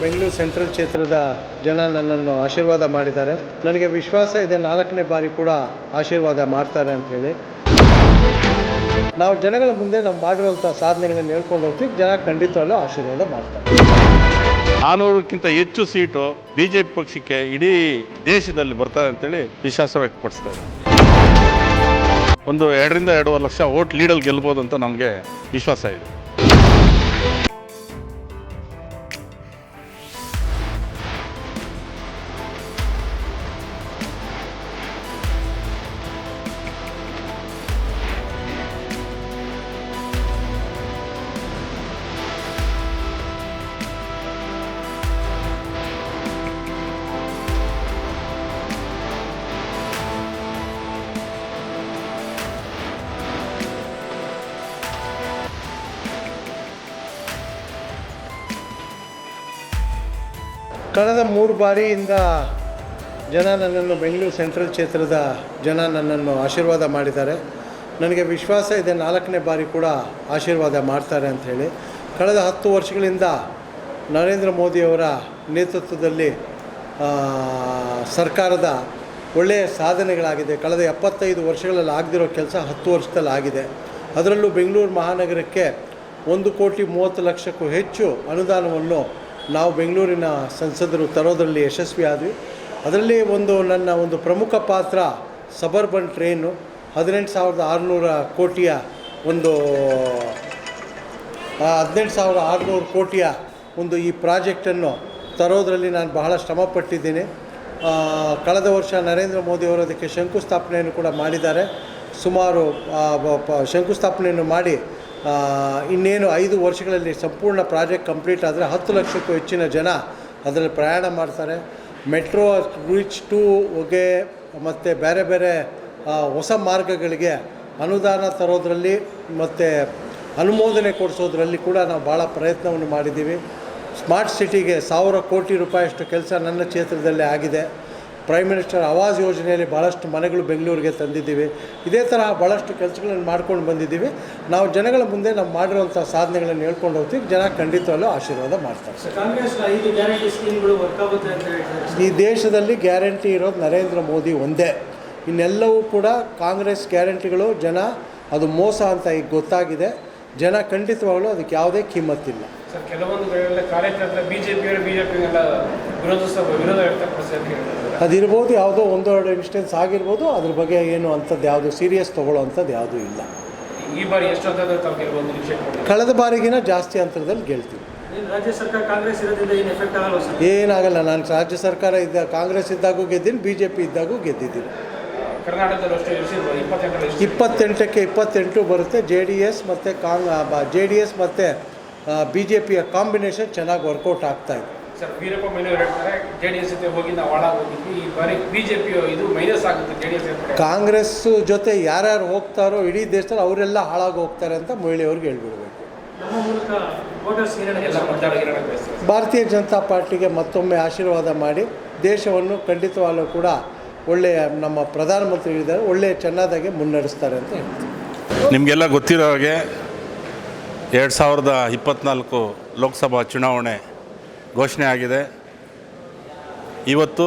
Bengaluru central ಕ್ಷೇತ್ರದ ಜನ ನನ್ನನ್ನು ಆಶೀರ್ವಾದ ಮಾಡಿದ್ದಾರೆ. ನನಗೆ ವಿಶ್ವಾಸ ಇದೆ, ನಾಲ್ಕನೇ ಬಾರಿ ಕೂಡ ಆಶೀರ್ವಾದ ಮಾಡ್ತಾರೆ ಅಂತ ಹೇಳಿ. ನಾವು ಜನಗಳ ಮುಂದೆ ನಾವು ಮಾಡಿರುವಂಥ ಸಾಧನೆಗಳನ್ನು ಹೇಳ್ಕೊಂಡು ಹೋಗ್ತೀವಿ. ಜನ ಖಂಡಿತವಲ್ಲೂ ಆಶೀರ್ವಾದ ಮಾಡ್ತಾರೆ. ನಾನೂರಕ್ಕಿಂತ ಹೆಚ್ಚು ಸೀಟು ಬಿಜೆಪಿ ಪಕ್ಷಕ್ಕೆ ಇಡೀ ದೇಶದಲ್ಲಿ ಬರ್ತಾರೆ ಅಂತೇಳಿ ವಿಶ್ವಾಸ ವ್ಯಕ್ತಪಡಿಸ್ತಾರೆ. ಒಂದು ಎರಡರಿಂದ ಎರಡೂವರೆ ಲಕ್ಷ ಓಟ್ ಲೀಡಲ್ಲಿ ಗೆಲ್ಬೋದು ಅಂತ ನಮಗೆ ವಿಶ್ವಾಸ ಇದೆ. ಕಳೆದ ಮೂರು ಬಾರಿಯಿಂದ ಜನ ನನ್ನನ್ನು ಬೆಂಗಳೂರು ಸೆಂಟ್ರಲ್ ಕ್ಷೇತ್ರದ ಜನ ನನ್ನನ್ನು ಆಶೀರ್ವಾದ ಮಾಡಿದ್ದಾರೆ. ನನಗೆ ವಿಶ್ವಾಸ ಇದೆ, ನಾಲ್ಕನೇ ಬಾರಿ ಕೂಡ ಆಶೀರ್ವಾದ ಮಾಡ್ತಾರೆ ಅಂತ ಹೇಳಿ. ಕಳೆದ ಹತ್ತು ವರ್ಷಗಳಿಂದ ನರೇಂದ್ರ ಮೋದಿಯವರ ನೇತೃತ್ವದಲ್ಲಿ ಸರ್ಕಾರದ ಒಳ್ಳೆಯ ಸಾಧನೆಗಳಾಗಿದೆ. ಕಳೆದ ಎಪ್ಪತ್ತೈದು ವರ್ಷಗಳಲ್ಲಿ ಆಗದಿರೋ ಕೆಲಸ ಹತ್ತು ವರ್ಷದಲ್ಲಿ ಆಗಿದೆ. ಅದರಲ್ಲೂ ಬೆಂಗಳೂರು ಮಹಾನಗರಕ್ಕೆ ಒಂದು ಕೋಟಿ ಮೂವತ್ತು ಲಕ್ಷಕ್ಕೂ ಹೆಚ್ಚು ಅನುದಾನವನ್ನು ನಾವು ಬೆಂಗಳೂರಿನ ಸಂಸದರು ತರೋದರಲ್ಲಿ ಯಶಸ್ವಿ ಆದ್ವಿ. ಅದರಲ್ಲಿ ಒಂದು ನನ್ನ ಒಂದು ಪ್ರಮುಖ ಪಾತ್ರ ಸಬರ್ಬನ್ ಟ್ರೈನು. ಹದಿನೆಂಟು ಸಾವಿರದ ಆರುನೂರ ಕೋಟಿಯ ಒಂದು ಹದಿನೆಂಟು ಸಾವಿರದ ಆರುನೂರು ಕೋಟಿಯ ಒಂದು ಈ ಪ್ರಾಜೆಕ್ಟನ್ನು ತರೋದರಲ್ಲಿ ನಾನು ಬಹಳ ಶ್ರಮಪಟ್ಟಿದ್ದೀನಿ. ಕಳೆದ ವರ್ಷ ನರೇಂದ್ರ ಮೋದಿಯವರು ಅದಕ್ಕೆ ಶಂಕುಸ್ಥಾಪನೆಯನ್ನು ಕೂಡ ಮಾಡಿದ್ದಾರೆ. ಸುಮಾರು ಶಂಕುಸ್ಥಾಪನೆಯನ್ನು ಮಾಡಿ ಇನ್ನೇನು ಐದು ವರ್ಷಗಳಲ್ಲಿ ಸಂಪೂರ್ಣ ಪ್ರಾಜೆಕ್ಟ್ ಕಂಪ್ಲೀಟ್ ಆದರೆ ಹತ್ತು ಲಕ್ಷಕ್ಕೂ ಹೆಚ್ಚಿನ ಜನ ಅದರಲ್ಲಿ ಪ್ರಯಾಣ ಮಾಡ್ತಾರೆ. ಮೆಟ್ರೋ ರೀಚ್ ಹೊಗೆ ಮತ್ತು ಬೇರೆ ಬೇರೆ ಹೊಸ ಮಾರ್ಗಗಳಿಗೆ ಅನುದಾನ ತರೋದರಲ್ಲಿ ಮತ್ತು ಅನುಮೋದನೆ ಕೊಡಿಸೋದ್ರಲ್ಲಿ ಕೂಡ ನಾವು ಭಾಳ ಪ್ರಯತ್ನವನ್ನು ಮಾಡಿದ್ದೀವಿ. ಸ್ಮಾರ್ಟ್ ಸಿಟಿಗೆ ಸಾವಿರ ಕೋಟಿ ರೂಪಾಯಿಯಷ್ಟು ಕೆಲಸ ನನ್ನ ಕ್ಷೇತ್ರದಲ್ಲೇ ಆಗಿದೆ. ಪ್ರೈಮ್ ಮಿನಿಸ್ಟರ್ ಆವಾಸ್ ಯೋಜನೆಯಲ್ಲಿ ಭಾಳಷ್ಟು ಮನೆಗಳು ಬೆಂಗಳೂರಿಗೆ ತಂದಿದ್ದೀವಿ. ಇದೇ ಥರ ಭಾಳಷ್ಟು ಕೆಲಸಗಳನ್ನು ಮಾಡ್ಕೊಂಡು ಬಂದಿದ್ದೀವಿ. ನಾವು ಜನಗಳ ಮುಂದೆ ನಾವು ಮಾಡಿರುವಂಥ ಸಾಧನೆಗಳನ್ನು ಹೇಳ್ಕೊಂಡು ಹೋಗ್ತೀವಿ. ಜನ ಖಂಡಿತವಾಗಲೂ ಆಶೀರ್ವಾದ ಮಾಡ್ತಾರೆ. ಸರ್ ಕಾಂಗ್ರೆಸ್ನ ಐದು ಗ್ಯಾರಂಟಿ ಸ್ಕೀಮ್ಗಳು ವರ್ಕ್ ಆಗುತ್ತೆ ಅಂತ ಹೇಳ್ತಾರೆ. ಈ ದೇಶದಲ್ಲಿ ಗ್ಯಾರಂಟಿ ಇರೋದು ನರೇಂದ್ರ ಮೋದಿ ಒಂದೇ. ಇನ್ನೆಲ್ಲವೂ ಕೂಡ ಕಾಂಗ್ರೆಸ್ ಗ್ಯಾರಂಟಿಗಳು ಜನ ಅದು ಮೋಸ ಅಂತ ಈಗ ಗೊತ್ತಾಗಿದೆ. ಜನ ಖಂಡಿತವಾಗಲೂ ಅದಕ್ಕೆ ಯಾವುದೇ ಕಿಮ್ಮತ್ತಿಲ್ಲ. ಸರ್ ಕೆಲವೊಂದು ಕಾರ್ಯಕ್ರಮ ಬಿಜೆಪಿ ಬಿಜೆಪಿಯವರು ಬಿಜೆಪಿಗೆಲ್ಲ ವಿರೋಧಿಸ ವಿರೋಧ ವ್ಯಕ್ತಪಡಿಸಿ ಅಂತ ಹೇಳ್ತಾರೆ. ಅದಿರ್ಬೋದು ಯಾವುದೋ ಒಂದು ಎರಡು ಇನ್ಸ್ಟೆನ್ಸ್ ಆಗಿರ್ಬೋದು ಅದ್ರ ಬಗ್ಗೆ ಏನು ಅಂಥದ್ದು ಯಾವುದು ಸೀರಿಯಸ್ ತೊಗೊಳ್ಳೋ ಅಂಥದ್ದು ಯಾವುದೂ ಇಲ್ಲ. ಈ ಬಾರಿ ಎಷ್ಟು ತಾವು ನಿರೀಕ್ಷೆ? ಕಳೆದ ಬಾರಿಗಿನ ಜಾಸ್ತಿ ಅಂತರದಲ್ಲಿ ಗೆಲ್ತೀವಿ. ರಾಜ್ಯ ಸರ್ಕಾರ ಕಾಂಗ್ರೆಸ್ ಇರೋದ್ರಿಂದ ಏನು ಎಫೆಕ್ಟ್ ಆಗಲ್ಲ ಸರ್? ಏನಾಗಲ್ಲ ನಾನು ರಾಜ್ಯ ಸರ್ಕಾರ ಇದ್ದ ಕಾಂಗ್ರೆಸ್ ಇದ್ದಾಗೂ ಗೆದ್ದೀನಿ ಬಿ ಜೆ ಪಿ ಇದ್ದಾಗೂ ಗೆದ್ದಿದ್ದೀನಿ. ಕರ್ನಾಟಕದಲ್ಲಿ ಅಷ್ಟು ಎಷ್ಟಿರ್ಬೋದು ಇಪ್ಪತ್ತೆಂಟರಲ್ಲಿ ಎಷ್ಟು? ಇಪ್ಪತ್ತೆಂಟಕ್ಕೆ ಇಪ್ಪತ್ತೆಂಟು ಬರುತ್ತೆ. ಜೆ ಡಿ ಎಸ್ ಮತ್ತು ಕಾಂಗ್ ಜೆ ಡಿ ಎಸ್ ಮತ್ತು ಬಿ ಜೆ ಪಿಯ ಕಾಂಬಿನೇಷನ್ ಚೆನ್ನಾಗಿ ವರ್ಕೌಟ್ ಆಗ್ತಾಯಿದೆ ಸರ್ ವೀರಪ್ಪ ಮೇಲೆ ಹೇಳ್ತಾರೆ ಜೆ ಡಿ ಎಸ್ ಜೊತೆ ಹೋಗಿ ನಾವು ಒಳ ಹೋಗಿದ್ವಿ. ಈ ಬಾರಿ ಬಿಜೆಪಿ ಇದು ಮೈನಸ್ ಆಗುತ್ತೆ ಜೆ ಡಿ ಎಸ್ ಕಾಂಗ್ರೆಸ್ ಜೊತೆ ಯಾರ್ಯಾರು ಹೋಗ್ತಾರೋ ಇಡೀ ದೇಶದಲ್ಲಿ ಅವರೆಲ್ಲ ಹಾಳಾಗಿ ಹೋಗ್ತಾರೆ ಅಂತ ಮಹಿಳೆಯವ್ರಿಗೆ ಹೇಳ್ಬಿಡ್ಬೇಕು. ನಮ್ಮ ಮೂಲಕ ವೋಟರ್ಸ್ ಎಲ್ಲ ಭಾರತೀಯ ಜನತಾ ಪಾರ್ಟಿಗೆ ಮತ್ತೊಮ್ಮೆ ಆಶೀರ್ವಾದ ಮಾಡಿ ದೇಶವನ್ನು ಖಂಡಿತವಾಗಲೂ ಕೂಡ ಒಳ್ಳೆಯ ನಮ್ಮ ಪ್ರಧಾನಮಂತ್ರಿ ಇದ್ದಾರೆ ಒಳ್ಳೆಯ ಚೆನ್ನಾದಾಗೆ ಮುನ್ನಡೆಸ್ತಾರೆ ಅಂತ ಹೇಳ್ತೀನಿ. ನಿಮಗೆಲ್ಲ ಗೊತ್ತಿರೋ ಹಾಗೆ ಎರಡು ಸಾವಿರದ ಇಪ್ಪತ್ತ್ನಾಲ್ಕು ಲೋಕಸಭಾ ಚುನಾವಣೆ ಘೋಷಣೆ ಆಗಿದೆ. ಇವತ್ತು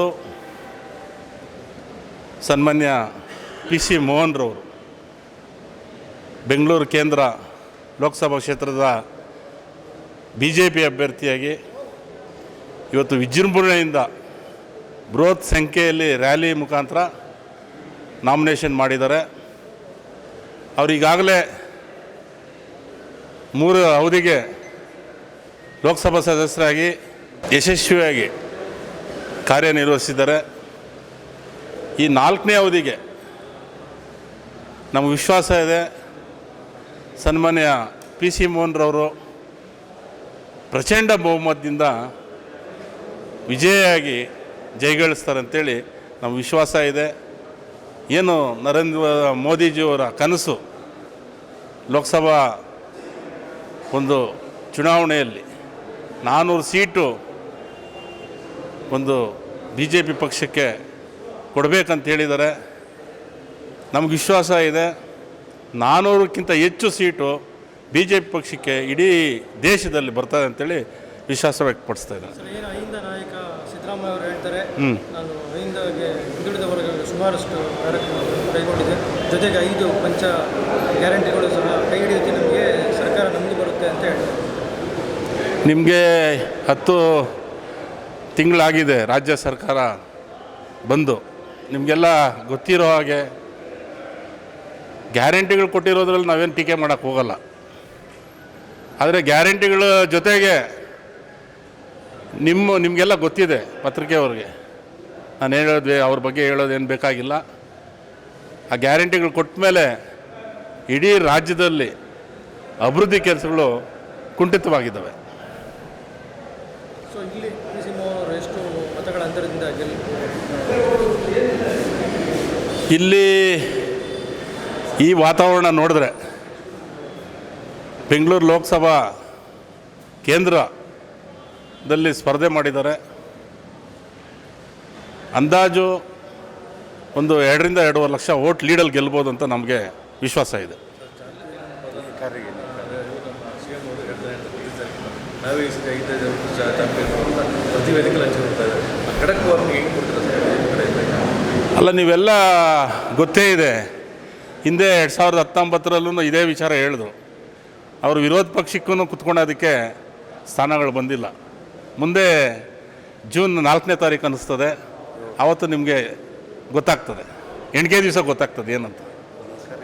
ಸನ್ಮಾನ್ಯ ಪಿ ಸಿ ಮೋಹನ್ರವರು ಬೆಂಗಳೂರು ಕೇಂದ್ರ ಲೋಕಸಭಾ ಕ್ಷೇತ್ರದ ಬಿ ಜೆ ಪಿ ಅಭ್ಯರ್ಥಿಯಾಗಿ ಇವತ್ತು ವಿಜೃಂಭಣೆಯಿಂದ ಬೃಹತ್ ಸಂಖ್ಯೆಯಲ್ಲಿ ರ್ಯಾಲಿ ಮುಖಾಂತರ ನಾಮಿನೇಷನ್ ಮಾಡಿದ್ದಾರೆ. ಅವರಿಗಾಗಲೇ ಮೂರು ಅವಧಿಗೆ ಲೋಕಸಭಾ ಸದಸ್ಯರಾಗಿ ಯಶಸ್ವಿಯಾಗಿ ಕಾರ್ಯನಿರ್ವಹಿಸಿದ್ದಾರೆ. ಈ ನಾಲ್ಕನೇ ಅವಧಿಗೆ ನಮ್ಮ ವಿಶ್ವಾಸ ಇದೆ. ಸನ್ಮಾನ್ಯ ಪಿ ಸಿ ಮೋಹನ್ರವರು ಪ್ರಚಂಡ ಬಹುಮತದಿಂದ ವಿಜಯಾಗಿ ಜಯಗಳಿಸ್ತಾರೆ ಅಂತೇಳಿ ನಮ್ಮ ವಿಶ್ವಾಸ ಇದೆ. ಏನು ನರೇಂದ್ರ ಮೋದಿಜಿಯವರ ಕನಸು ಲೋಕಸಭಾ ಒಂದು ಚುನಾವಣೆಯಲ್ಲಿ ನಾನ್ನೂರು ಸೀಟು ಒಂದು ಬಿ ಜೆ ಪಿ ಪಕ್ಷಕ್ಕೆ ಕೊಡಬೇಕಂತ ಹೇಳಿದ್ದಾರೆ. ನಮ್ಗೆ ವಿಶ್ವಾಸ ಇದೆ. ನಾನ್ನೂರಕ್ಕಿಂತ ಹೆಚ್ಚು ಸೀಟು ಬಿ ಜೆ ಪಿ ಪಕ್ಷಕ್ಕೆ ಇಡೀ ದೇಶದಲ್ಲಿ ಬರ್ತದೆ ಅಂತೇಳಿ ವಿಶ್ವಾಸ ವ್ಯಕ್ತಪಡಿಸ್ತಾ ಇದ್ದಾರೆ. ಕೈಗೊಂಡಿದೆ ಜೊತೆಗೆ ಐದು ಪಂಚ ಗ್ಯಾರಂಟಿಗಳು ಸಹ ಕೈ ಹಿಡಿಯುತ್ತೆ ನಮಗೆ ಸರ್ಕಾರ ನಮ್ಮದು ಬರುತ್ತೆ ಅಂತ ಹೇಳಿ ನಿಮಗೆ ಹತ್ತು ತಿಂಗಳಾಗಿದೆ ರಾಜ್ಯ ಸರ್ಕಾರ ಬಂದು. ನಿಮಗೆಲ್ಲ ಗೊತ್ತಿರೋ ಹಾಗೆ ಗ್ಯಾರಂಟಿಗಳು ಕೊಟ್ಟಿರೋದ್ರಲ್ಲಿ ನಾವೇನು ಟೀಕೆ ಮಾಡೋಕ್ಕೆ ಹೋಗಲ್ಲ. ಆದರೆ ಗ್ಯಾರಂಟಿಗಳ ಜೊತೆಗೆ ನಿಮ್ಮ, ನಿಮಗೆಲ್ಲ ಗೊತ್ತಿದೆ ಪತ್ರಿಕೆಯವ್ರಿಗೆ ನಾನು ಹೇಳೋದು ಅವ್ರ ಬಗ್ಗೆ ಹೇಳೋದೇನು ಬೇಕಾಗಿಲ್ಲ. ಆ ಗ್ಯಾರಂಟಿಗಳು ಕೊಟ್ಟ ಮೇಲೆ ಇಡೀ ರಾಜ್ಯದಲ್ಲಿ ಅಭಿವೃದ್ಧಿ ಕೆಲಸಗಳು ಕುಂಠಿತವಾಗಿದ್ದಾವೆ ಸೊ ಇಲ್ಲಿ ನರಸಿಂಹ ಅವರು ಎಷ್ಟು ಮತಗಳ ಅಂತರದಿಂದ ಗೆಲ್ ಇಲ್ಲಿ ಈ ವಾತಾವರಣ ನೋಡಿದ್ರೆ ಬೆಂಗಳೂರು ಲೋಕಸಭಾ ಕೇಂದ್ರದಲ್ಲಿ ಸ್ಪರ್ಧೆ ಮಾಡಿದ್ದಾರೆ. ಅಂದಾಜು ಒಂದು ಎರಡರಿಂದ ಎರಡೂವರೆ ಲಕ್ಷ ಓಟ್ ಲೀಡಲ್ಲಿ ಗೆಲ್ಬೋದು ಅಂತ ನಮಗೆ ವಿಶ್ವಾಸ ಇದೆ. ಅಲ್ಲ, ನೀವೆಲ್ಲ ಗೊತ್ತೇ ಇದೆ. ಹಿಂದೆ ಎರಡು ಸಾವಿರದ ಹತ್ತೊಂಬತ್ತರಲ್ಲೂ ಇದೇ ವಿಚಾರ ಹೇಳಿದ್ರು ಅವರು ವಿರೋಧ ಪಕ್ಷಕ್ಕೂ ಕುತ್ಕೊಳ್ಳೋದಕ್ಕೆ ಸ್ಥಾನಗಳು ಬಂದಿಲ್ಲ. ಮುಂದೆ ಜೂನ್ ನಾಲ್ಕನೇ ತಾರೀಕು ಅನ್ನಿಸ್ತದೆ. ಆವತ್ತು ನಿಮಗೆ ಗೊತ್ತಾಗ್ತದೆ. ಎಂಟನೇ ದಿವಸ ಗೊತ್ತಾಗ್ತದೆ ಏನಂತ.